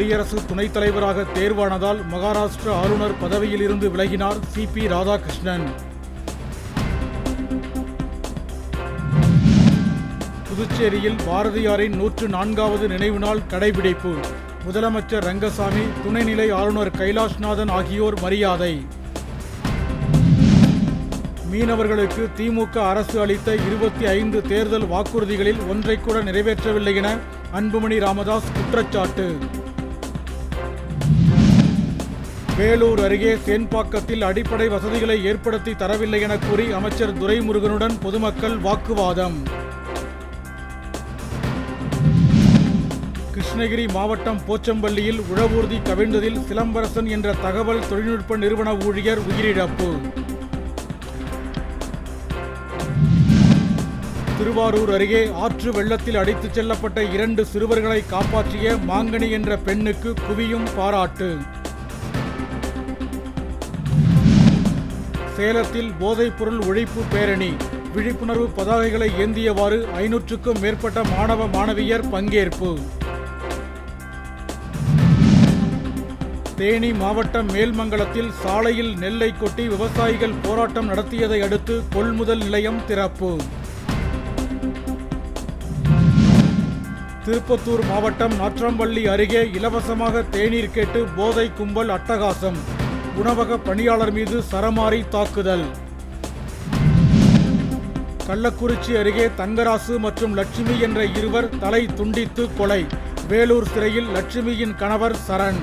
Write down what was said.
குடியரசு துணைத் தலைவராக தேர்வானதால் மகாராஷ்டிர ஆளுநர் பதவியில் இருந்து விலகினார் சி பி ராதாகிருஷ்ணன். புதுச்சேரியில் பாரதியாரின் நூற்று நான்காவது நினைவு நாள் கடைபிடிப்பு. முதலமைச்சர் ரங்கசாமி துணைநிலை ஆளுநர் கைலாஷ்நாதன் ஆகியோர் மரியாதை. மீனவர்களுக்கு திமுக அரசு அளித்த இருபத்தி ஐந்து தேர்தல் வாக்குறுதிகளில் ஒன்றை கூட நிறைவேற்றவில்லை என அன்புமணி ராமதாஸ் குற்றச்சாட்டு. வேலூர் அருகே சேன்பாக்கத்தில் அடிப்படை வசதிகளை ஏற்படுத்தி தரவில்லை என கூறி அமைச்சர் துரைமுருகனுடன் பொதுமக்கள் வாக்குவாதம். கிருஷ்ணகிரி மாவட்டம் போச்சம்பள்ளியில் உழவூர்தி கவிழ்ந்ததில் சிலம்பரசன் என்ற தகவல் தொழில்நுட்ப நிறுவன ஊழியர் உயிரிழப்பு. திருவாரூர் அருகே ஆற்று வெள்ளத்தில் அடித்துச் செல்லப்பட்ட இரண்டு சிறுவர்களை காப்பாற்றிய மாங்கனி என்ற பெண்ணுக்கு குவியும் பாராட்டு. சேலத்தில் போதைப்பொருள் ஒழிப்பு பேரணி. விழிப்புணர்வு பதாகைகளை ஏந்தியவாறு ஐநூற்றுக்கும் மேற்பட்ட மாணவ மாணவியர் பங்கேற்பு. தேனி மாவட்டம் மேல்மங்கலத்தில் சாலையில் நெல்லை கொட்டி விவசாயிகள் போராட்டம் நடத்தியதை அடுத்து கொள்முதல் நிலையம் திறப்பு. திருப்பத்தூர் மாவட்டம் நாற்றம்பள்ளி அருகே இலவசமாக தேநீர் கேட்டு போதை கும்பல் அட்டகாசம். உணவக பணியாளர் மீது சரமாரி தாக்குதல். கள்ளக்குறிச்சி அருகே தங்கராசு மற்றும் லட்சுமி என்ற இருவர் தலை துண்டித்து கொலை. வேலூர் சிறையில் லட்சுமியின் கணவர் சரண்.